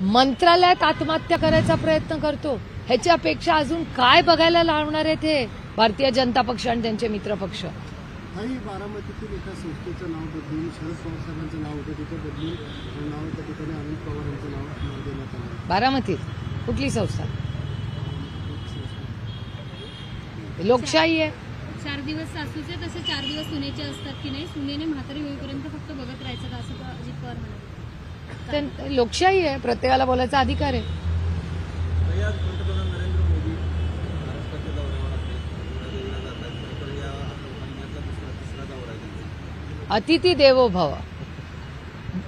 मंत्रालयात आत्महत्या करायचा प्रयत्न करतो. ह्याच्यापेक्षा अजून काय बघायला लावणार आहेत हे? भारतीय जनता पक्ष आणि त्यांचे मित्र पक्ष. काही बारामतीतील एका संस्थेचं नाव बदलून शरद पवार साहेबांचं नाव होतं तिथं बदलून नाव त्या ठिकाणी अनिल पवार यांचं नाव देण्यात आलं. आहे. बारामतीत? कुठली संस्था? लोकशाही आहे. चार दिवस सासूचे तसे चार दिवस सुनेचे असतात की नाही सुनेने म्हातारी होईपर्यंत फक्त बघत राहायचं का असं का अजित पवार म्हणाले तर लोकशाही आहे प्रत्येकाला बोलायचा अधिकार आहे. अतिथी देवो भव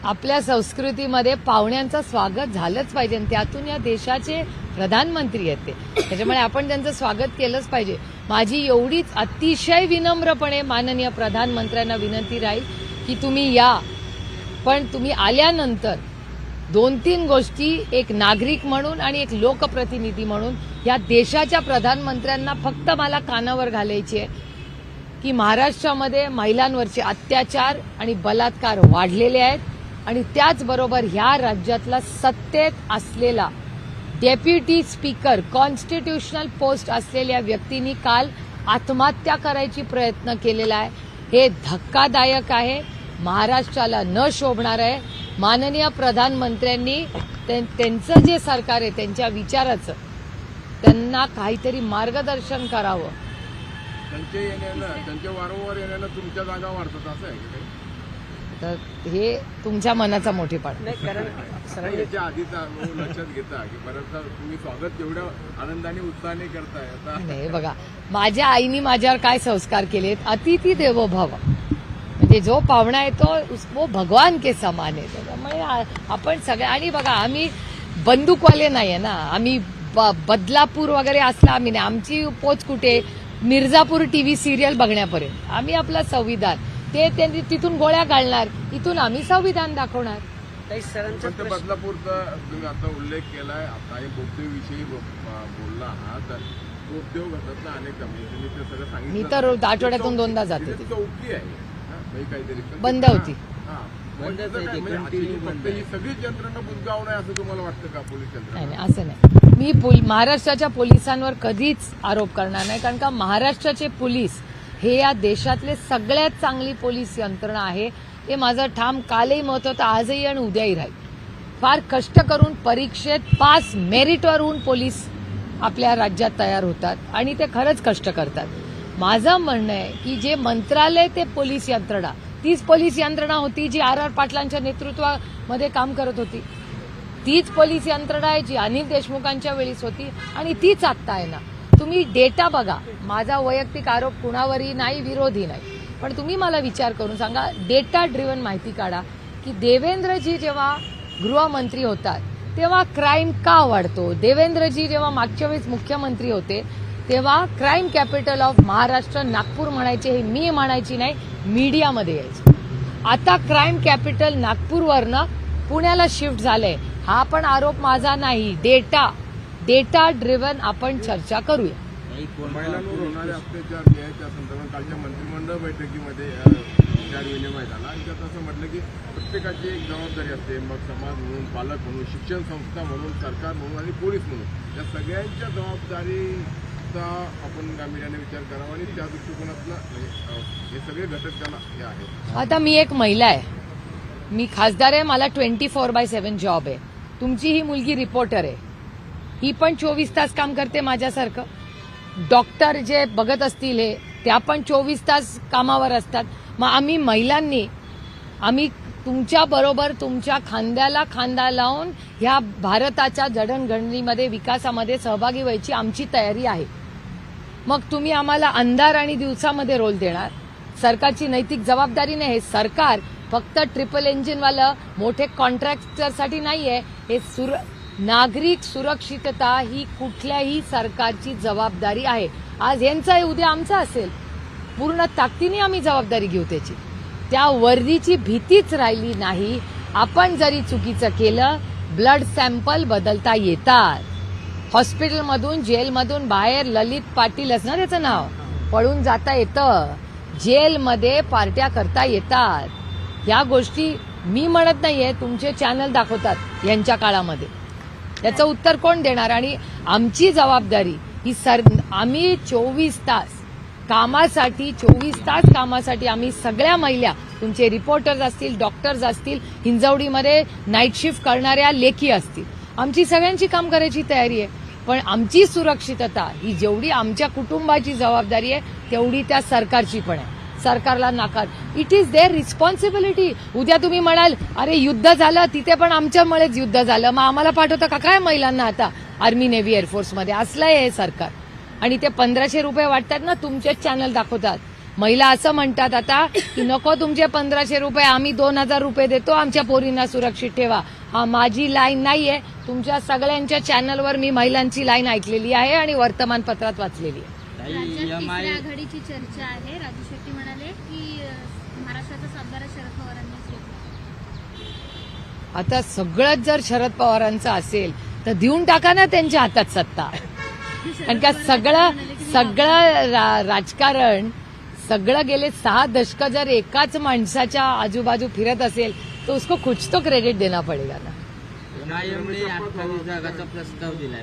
आपल्या संस्कृतीमध्ये पाहुण्यांचं स्वागत झालंच पाहिजे आणि त्यातून या देशाचे प्रधानमंत्री आहेत ते. त्याच्यामुळे आपण त्यांचं स्वागत केलंच पाहिजे. माझी एवढीच अतिशय विनम्रपणे माननीय प्रधानमंत्र्यांना विनंती राहील की तुम्ही या. पण तुम्ही आल्यानंतर दोन तीन गोष्टी एक नागरिक म्हणून आणि एक लोकप्रतिनिधी म्हणून या देशाच्या प्रधानमंत्र्यांना फक्त मला कानावर घालायची आहे की महाराष्ट्रामध्ये महिलांवरचे अत्याचार आणि बलात्कार वाढलेले आहेत आणि त्याचबरोबर ह्या राज्यातला सत्तेत असलेला डेप्युटी स्पीकर कॉन्स्टिट्युशनल पोस्ट असलेल्या व्यक्तींनी काल आत्महत्या करायची प्रयत्न केलेला आहे. हे धक्कादायक आहे. महाराष्ट्राला न शोभणार आहे. माननीय प्रधानमंत्र्यांनी त्यां- त्यांचं जे सरकार आहे त्यांच्या विचाराचं त्यांना काहीतरी मार्गदर्शन करावं. त्यांच्या येण्यानं त्यांच्या वारंवार येण्यानं तुमच्या जागा वाढतात असं आहे का काही? तर हे तुमच्या मनाचा मोठेपणा. आता याच्या आधीचा अनुभव लक्षात घेता की बऱ्याचदा तुम्ही स्वागत जेवढ्या आनंदाने उत्साहाने करताय. आता नाही हे बघा माझ्या आईनी माझ्यावर काय संस्कार केलेत? अतिथी देवो भव म्हणजे जो पाहुणा आहे तो उस- वो भगवान के समान आहे. त्याच्यामुळे आ- आपण सगळे आणि बघा आम्ही बंदूकवाले नाही आहे ना. आम्ही ब- बदलापूर वगैरे असला आम्ही नाही. आमची पोच कुठे? मिर्झापूर टीव्ही सिरियल बघण्यापर्यंत. आम्ही आपलं संविधान. ते त्यांनी तिथून गोळ्या घालणार. इथून आम्ही संविधान दाखवणार. बदलापूरचा तुम्ही आता उल्लेख केलाय. आता हे बोगदेविषयी बोलला आहात बोगदेव अनेक तुम्ही ते सगळं सांगितलं. मी तर आठवड्यातून दोनदा जाते आहे. म्हणजे बंद होती. हा. म्हणजे. ही नाही असं तुम्हाला वाटतं का पोलीस नाही यंत्रणा? नाही असं नाही. मी पोल- महाराष्ट्राच्या पोलिसांवर कधीच आरोप करणार नाही कारण का महाराष्ट्राचे पोलीस हे या देशातले सगळ्यात चांगली पोलीस यंत्रणा आहे. हे माझं ठाम कालही मत होतं आजही आणि उद्याही राहील. फार कष्ट करून परीक्षेत पास मेरिटवर होऊन पोलीस आपल्या राज्यात तयार होतात आणि ते खरंच कष्ट करतात. माझं म्हणणं आहे की जे मंत्रालय ते पोलीस यंत्रणा. तीच पोलीस यंत्रणा होती जी आर आर पाटलांच्या नेतृत्वामध्ये काम करत होती. तीच पोलीस यंत्रणा आहे जी अनिल देशमुखांच्या वेळीच होती आणि तीच आत्ता आहे ना. तुम्ही डेटा बघा. माझा वैयक्तिक आरोप कुणावरही नाही विरोधी नाही. पण तुम्ही मला विचार करून सांगा डेटा ड्रिव्हन माहिती काढा की देवेंद्रजी जेव्हा गृहमंत्री होतात तेव्हा क्राईम का वाढतो? देवेंद्रजी जेव्हा मागच्या वेळेस मुख्यमंत्री होते तेव्हा crime capital of Maharashtra Nagpur म्हणायचे हे मी म्हणायची नाही मीडियामध्ये यायचे. आता क्राईम कॅपिटल नागपूरवरनं पुण्याला शिफ्ट झालंय. हा पण आरोप माझा नाही. डेटा डेटा ड्रिव्हन आपण चर्चा करूया. महिलांवर अत्याचार संदर्भात कालच्या मंत्रिमंडळ बैठकीमध्ये अ, विचार विनिमय झाला. आणि त्यात असं म्हटलं की प्रत्येकाची एक जबाबदारी असते. मग समाज म्हणून पालक म्हणून शिक्षण संस्था म्हणून सरकार म्हणून आणि पोलीस म्हणून. या सगळ्यांच्या जबाबदारीचा आपण गांभीर्याने विचार करावा आणि त्या दृष्टिकोनातनं हे सगळे घटक त्याला हे आहेत. आता मी एक महिला आहे. मी खासदार आहे मला twenty four by seven job आहे. तुमची ही मुलगी रिपोर्टर आहे. ही पण चोवीस तास काम करते माझ्यासारखं. डॉक्टर जे बघत असतील हे त्या पण चोवीस तास कामावर असतात. मग आम्ही महिलांनी आम्ही तुमच्या बरोबर तुमच्या खांद्याला खांदा लावून ह्या भारताच्या जडणघडणीमध्ये विकासामध्ये सहभागी व्हायची आमची तयारी आहे. मग तुम्ही आम्हाला अंधार आणि दिवसामध्ये रोल देणार. सरकारची नैतिक जबाबदारी नाही हे सरकार फक्त ट्रिपल इंजिनवालं मोठे कॉन्ट्रॅक्टरसाठी नाही आहे हे सुर नागरिक सुरक्षितता ही कुठल्याही सरकारची जबाबदारी आहे. आज यांचं आहे उद्या आमचं असेल. पूर्ण ताकदीने आम्ही जबाबदारी घेऊ त्याची. त्या वर्दीची भीतीच राहिली नाही. आपण जरी चुकीचं केलं ब्लड सॅम्पल बदलता येतात. हॉस्पिटलमधून जेलमधून बाहेर ललित पाटील असणार त्याचं नाव. पळून जाता येतं. जेलमध्ये पार्ट्या करता येतात. या गोष्टी मी म्हणत नाहीये तुमचे चॅनल दाखवतात यांच्या काळामध्ये. याचं उत्तर कोण देणार? आणि आमची जबाबदारी ही सर आम्ही चोवीस तास कामासाठी चोवीस तास कामासाठी आम्ही सगळ्या महिला तुमचे रिपोर्टर्स असतील डॉक्टर्स असतील हिंजवडीमध्ये नाईट शिफ्ट करणाऱ्या लेखी असतील. आमची सगळ्यांची काम करायची तयारी आहे. पण आमची सुरक्षितता ही जेवढी आमच्या कुटुंबाची जबाबदारी आहे तेवढी त्या सरकारची पण आहे. सरकारला नाकार. इट इज देअर रिस्पॉन्सिबिलिटी उद्या तुम्ही म्हणाल अरे युद्ध झालं तिथे पण आमच्यामुळेच युद्ध झालं. मग आम्हाला पाठवतं का? काय महिलांना आता? आर्मी नेव्ही एअरफोर्समध्ये असलं आहे हे सरकार. आणि ते पंधराशे रुपये वाटतात ना तुमचेच चॅनल दाखवतात. महिला असं म्हणतात आता की नको तुमचे पंधराशे रुपये आम्ही दोन हजार रुपये देतो आमच्या पोरींना सुरक्षित ठेवा. हा माझी लाईन नाहीये. तुमच्या सगळ्यांच्या चॅनलवर मी महिलांची लाईन ऐकलेली आहे आणि वर्तमानपत्रात वाचलेली आहे. आघाडीची चर्चा आहे. राजू शेट्टी म्हणाले की महाराष्ट्राचा सातबारा शरद पवारांनीच घेतला. आता सगळंच जर शरद पवारांचं असेल तर देऊन टाका ना त्यांच्या हातात सत्ता. कारण का सगळं सगळं रा- राजकारण सगळं गेले सहा दशक जर एकाच माणसाच्या आजूबाजू फिरत असेल तर उसको कुछ तो क्रेडिट देना पडेगा ना। जागाचा प्रस्ताव दिलाय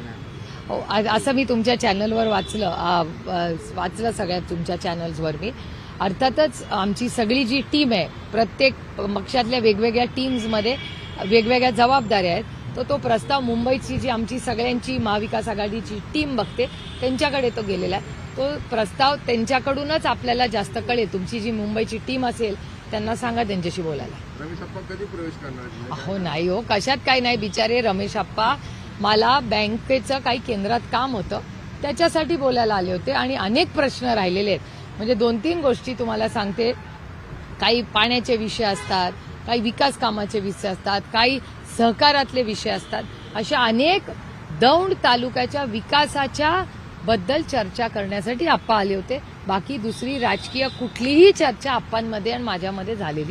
हो आ- असं मी तुमच्या चॅनलवर वाचलं आ, आ, वाचलं सगळ्या तुमच्या चॅनल्सवर मी. अर्थातच आमची सगळी जी टीम आहे प्रत्येक पक्षातल्या वेगवेगळ्या टीम्समध्ये वेगवेगळ्या जबाबदाऱ्या आहेत तो तो प्रस्ताव मुंबईची जी आमची सगळ्यांची महाविकास आघाडीची टीम बघते त्यांच्याकडे तो गेलेला आहे. तो प्रस्ताव त्यांच्याकडूनच आपल्याला जास्त कळेल. तुमची जी मुंबईची टीम असेल त्यांना सांगा त्यांच्याशी बोलायला. रमेश अप्पा कधी प्रवेश करणार हो नाही हो कशात काही नाही बिचारे रमेश आप्पा मला बँकेचं काही केंद्रात काम होतं त्याच्यासाठी बोलायला आले होते आणि अनेक प्रश्न राहिलेले आहेत. म्हणजे दोन तीन गोष्टी तुम्हाला सांगते. काही पाण्याचे विषय असतात काही विकास कामाचे विषय असतात काही सहकारातले विषय असतात. अशा अनेक दौंड तालुक्याच्या विकासाच्या बद्दल चर्चा करण्यासाठी आप्पा आले होते. बाकी दुसरी राजकीय कुठलीही चर्चा आप्पांमध्ये आणि माझ्यामध्ये झालेली